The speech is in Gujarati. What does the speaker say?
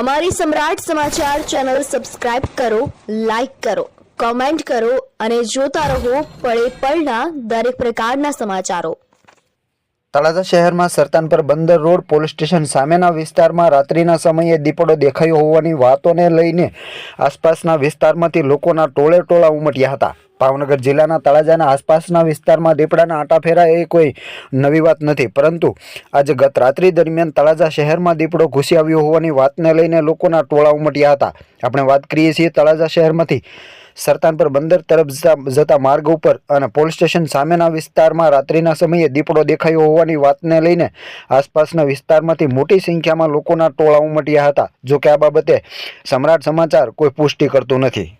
અમારી સમ્રાટ સમાચાર ચેનલ સબસ્ક્રાઇબ કરો, લાઇક કરો, કોમેન્ટ કરો અને જોતા રહો પળે પળના દરેક પ્રકારના સમાચારો. તળાજા શહેરમાં સરતાનપર બંદર રોડ પોલીસ સ્ટેશન સામેના વિસ્તારમાં રાત્રિના સમયે દીપડો દેખાયો હોવાની વાતોને લઈને આસપાસના વિસ્તારમાંથી લોકોના ટોળે ટોળા ઉમટ્યા હતા. ભાવનગર જિલ્લાના તળાજાના આસપાસના વિસ્તારમાં દીપડાના આંટા ફેરા એ કોઈ નવી વાત નથી. પરંતુ આજે ગત રાત્રિ દરમિયાન તળાજા શહેરમાં દીપડો ઘૂસી આવ્યો હોવાની વાતને લઈને લોકોના ટોળા ઉમટ્યા હતા. આપણે વાત કરીએ છીએ તળાજા શહેરમાંથી. સરતાનપર બંદર તરફ જતા- માર્ગ ઉપર અને પોલીસ સ્ટેશન સામેના વિસ્તારમાં રાત્રિના સમયે દીપડો દેખાયો હોવાની વાતને લઈને આસપાસના વિસ્તારમાંથી મોટી સંખ્યામાં લોકોના ટોળા ઉમટ્યા હતા. જો કે આ બાબતે સમ્રાટ સમાચાર કોઈ પુષ્ટિ કરતું નથી.